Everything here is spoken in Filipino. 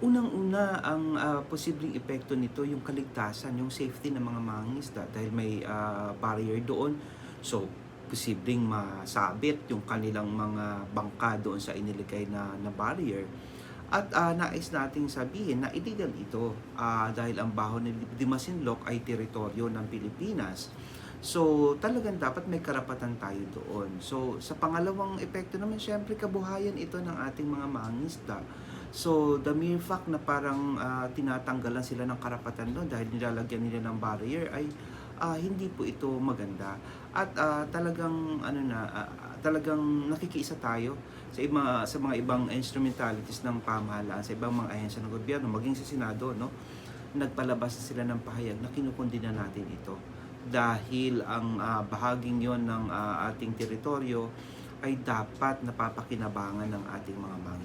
Unang-una, ang ah, posibleng epekto nito yung kaligtasan, yung safety ng mga mangingisda dahil may ah, barrier doon. So, posibleng masabit yung kanilang mga bangka doon sa iniligay na, na barrier. At ah, nais nating sabihin na illegal ito ah, dahil ang baho ni Dimasinloc ay teritoryo ng Pilipinas. So, talagang dapat may karapatan tayo doon. So, sa pangalawang epekto naman, syempre, kabuhayan ito ng ating mga mangingisda. So, the mere fact na parang ah, tinatanggalan sila ng karapatan doon dahil nilalagyan nila ng barrier ay ah, hindi po ito maganda. At ah, talagang ano na ah, talagang nakikiisa tayo sa iba, sa mga ibang instrumentalities ng pamahalaan, sa ibang mga ahensya ng gobyerno, maging sa Senado, no? Nagpalabas na sila ng pahayag na kinukundina natin ito dahil ang ah, bahaging yon ng ah, ating teritoryo ay dapat napapakinabangan ng ating mga mangingisda.